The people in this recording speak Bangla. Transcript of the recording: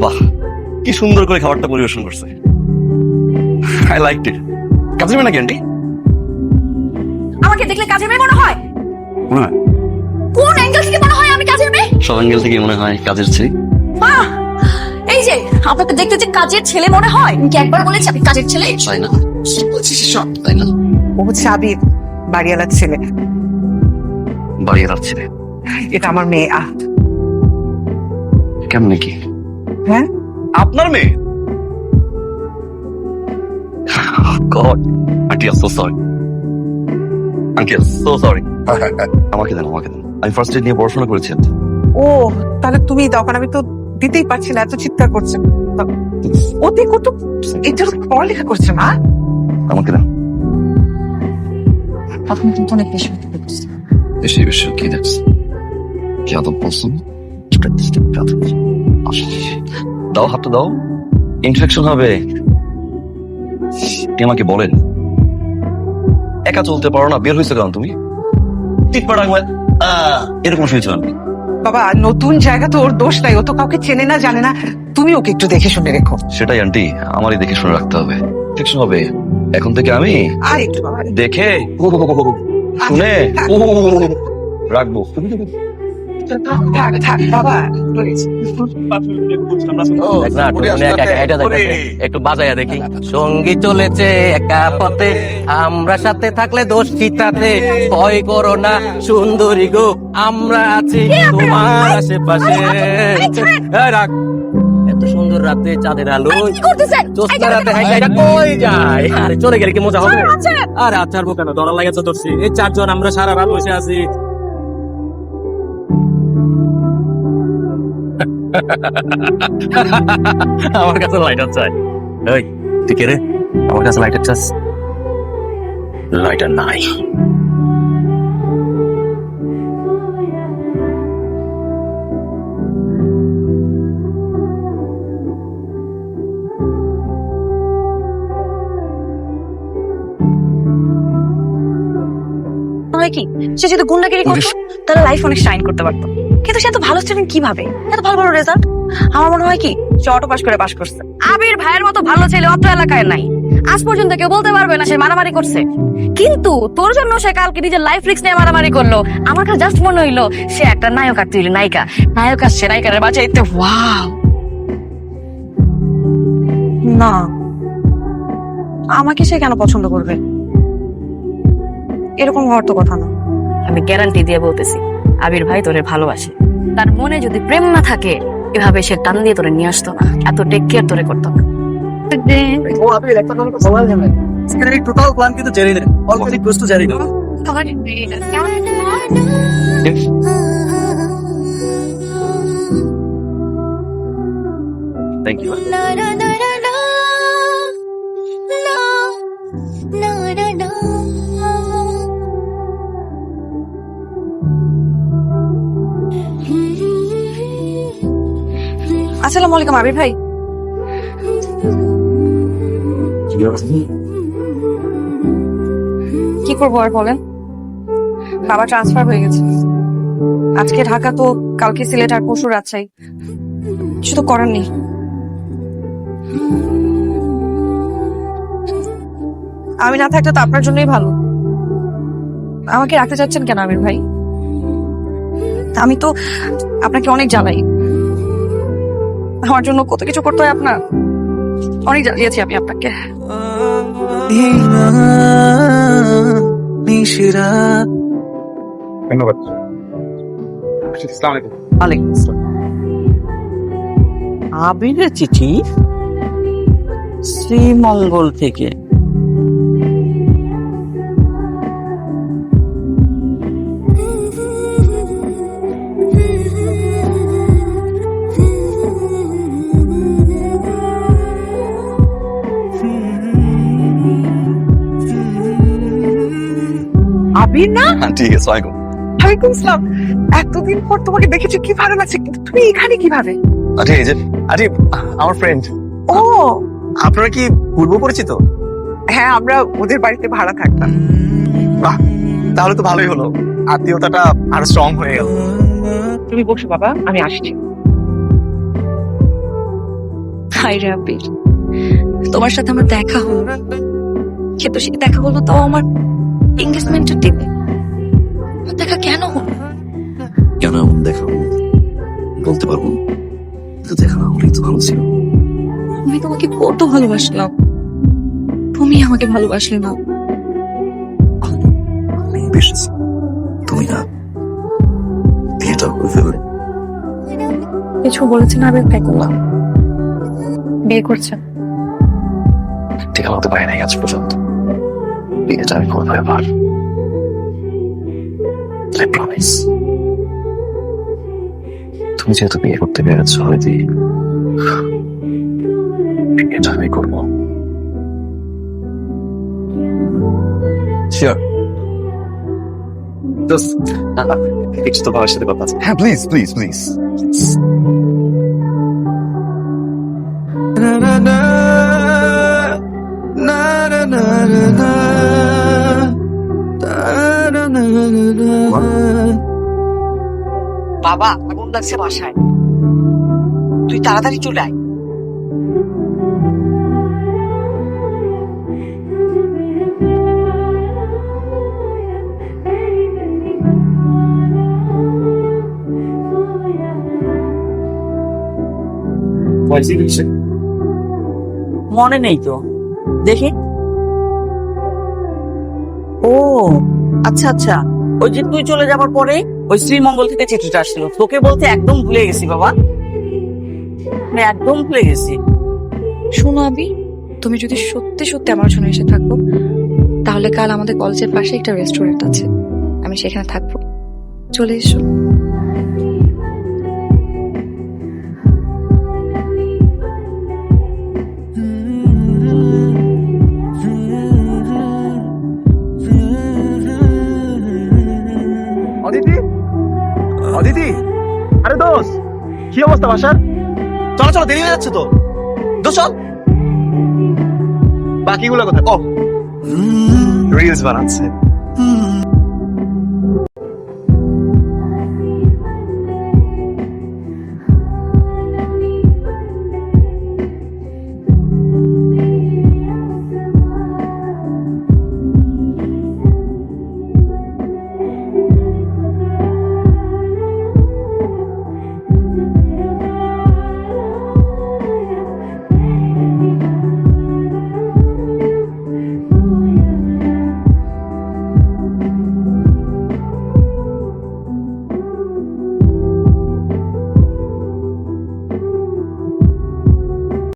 বাহ কি সুন্দর করে খাবারটা পরিবেশন করছে। আই লাইক ইট কাজে নাকি আন্টি আমাকে দেখলে কাজের মেয়ে মনে হয়? মনে হয়। কোন অ্যাঙ্গেল থেকে মনে হয় আমি কাজের মেয়ে? সব অ্যাঙ্গেল থেকে মনে হয় কাজের ছেলে। বাহ! এই যে আপনাকে দেখতে যে কাজের ছেলে মনে হয়? কি একবার বলেছি আপনি কাজের ছেলে? তাই না। তাই না? ও হচ্ছে আবির বাড়িওয়ালার ছেলে। বাড়ি এলার ছেলে। এটা আমার মেয়ে আহ। কেমন কি? হ্যাঁ? আপনার মেয়ে? God aunty so sorry uncle so sorry আমাকে দেন আমাকে দেন। আমি ফার্স্ট এড নিয়ে পড়াশোনা করেছি ও তাহলে তুমি দাও কারণ আমি তো দিতেই পারছি না এত চিৎকার করছে। ও দেখো এটা পড়ালেখা করছে না আমাকে দেন। আপনি কিন্তু অনেক বেশি বেশি বেশি কি দেখছ কি আদব দাও হাতটা দাও। ইনফেকশন হবে। আমাকে বলেন। একা চলতে পারো না বের হয়েছে কেন তুমি? এরকম আমি বাবা নতুন জায়গা তো ওর দোষ নাই ও তো কাউকে চেনে না জানে না। তুমি ওকে একটু দেখে শুনে রেখো। সেটাই আন্টি আমারই দেখে শুনে রাখতে হবে। ইনফেকশন হবে। এখন থেকে আমি আর একটু বাবা। দেখে শুনে রাখব। একটু বাজাইয়া দেখি সঙ্গী চলেছে একা পথে আমরা সাথে থাকলে দোষ চিতাতে ভয় করো না সুন্দরী গো আমরা আছি তোমার আশেপাশে। এত সুন্দর রাতে চাঁদের আলো জ্যোৎস্না রাতে কই যায় আরে চলে গেলে কি মজা হবে আচ্ছা আরে আচারবো কেন ডলার লাগেছে ধরছি এই চারজন আমরা সারা রাত বসে আছি আমার কাছে লাইটার চাই। এই তুই কে রে? আমার কাছে লাইটার চাস? লাইটার নাই। কি? সে যদি গুন্ডাগিরি করতো তাহলে লাইফ অনেক শাইন করতে পারতো। কিন্তু সে তো ভালো স্টুডেন্ট কীভাবে? এত ভালো ভালো রেজাল্ট আমার মনে হয় কি সে অটো পাস করে পাস করছে। আবির ভাইয়ের মতো ভালো ছেলে অত এলাকায় নাই। আজ পর্যন্ত কেউ বলতে পারবে না সে মারামারি করছে। কিন্তু তোর জন্য সে কালকে নিজের লাইফ রিস্ক নিয়ে মারামারি করল। আমার কাছে জাস্ট মনে হইল সে একটা নায়ক আর তুই নায়িকা। নায়ক আসছে নায়িকার বাঁচাইতে ওয়াও না। আমাকে সে কেন পছন্দ করবে? এরকম হওয়ার তো কথা না। আমি গ্যারান্টি দিয়ে বলতেছি। আবির ভাই তোরে ভালোবাসে। তার মনে যদি প্রেম না থাকে এভাবে সে টান দিয়ে তোরে নিয়ে আসতো না। এত টেক কেয়ার তোরে করতো না। ও আপনি একটা কথা সবাই জানেন আজকের টোটাল প্ল্যান কিন্তু জেরি নেই অলরেডি প্রস্তুত জারি নেই থ্যাংক ইউ আসসালামু আলাইকুম আবির ভাই। কি করব আর বলেন? বাবা ট্রান্সফার হয়ে গেছে। আজকে ঢাকা তো কালকে সিলেট আর পরশু রাজশাহী। কিছু তো করার নেই। আমি না থাকলে তো আপনার জন্যই ভালো। আমাকে রাখতে চাচ্ছেন কেন আমির ভাই? আমি তো আপনাকে অনেক জ্বালাই আমার জন্য কত কিছু করতে হয় আপনার? অনেক জানিয়েছি আমি আপনাকে। ধন্যবাদ। আলাইকুম আসসালাম। আবিরের চিঠি শ্রীমঙ্গল থেকে। আবির না? ঠিক আছে আলাইকুম সালাম এতদিন পর তোমাকে দেখেছি কি ভালো লাগছে কিন্তু তুমি এখানে কীভাবে? আরে এই যে আরে আমার ফ্রেন্ড ও! আপনারা কি পূর্ব পরিচিত? হ্যাঁ আমরা ওদের বাড়িতে ভাড়া থাকতাম। বাহ তাহলে তো ভালোই হলো। আত্মীয়তাটা আরও স্ট্রং হয়ে গেল। তুমি বসো বাবা আমি আসছি। হাই রে আবির তোমার সাথে আমার দেখা হলো। কিন্তু সে দেখা হলো তাও আমার এঙ্গেজমেন্টের দিনে দেখা কেন হলো? কেন এমন দেখা হলো? বলতে পারব না। কিন্তু দেখা না হলেই তো ভালো ছিল। আমি তোমাকে কত ভালোবাসলাম। তুমি আমাকে ভালোবাসলে না। আমি তুমি না। বিয়েটা করে ফেললে। কিছু বলেছেন আবির ভাই বিয়ে করছেন ঠিক হতে পারি নাই আজ পর্যন্ত। বিয়েটা আমি করব এবার আই প্রমিস তুমি যেহেতু বিয়ে করতে পেরেছ হয়তো বিয়েটা আমি করব। শিওর একটু তো বাবার সাথে কথা আছে। হ্যাঁ প্লিজ প্লিজ প্লিজ বাবা আগুন লাগছে বাসায়। তুই তাড়াতাড়ি চলে আয়। মনে নেই তো। দেখি। ও আচ্ছা আচ্ছা। ওই যে তুই চলে যাবার পরে ওই শ্রীমঙ্গল থেকে চিঠিটা আসছিল। তোকে বলতে একদম ভুলে গেছি, বাবা। আমি একদম ভুলে গেছি। শোনো আবি, তুমি যদি সত্যি সত্যি আমার জন্য এসে থাকো, তাহলে কাল আমাদের কলেজের পাশে একটা রেস্টুরেন্ট আছে। আমি সেখানে থাকব। চলে এসো। কি অবস্থা, বাসার? চলো চলো, দেরি হয়ে যাচ্ছে তো। দোষ চল। বাকিগুলো কথা ও। রিলস বানাচ্ছে।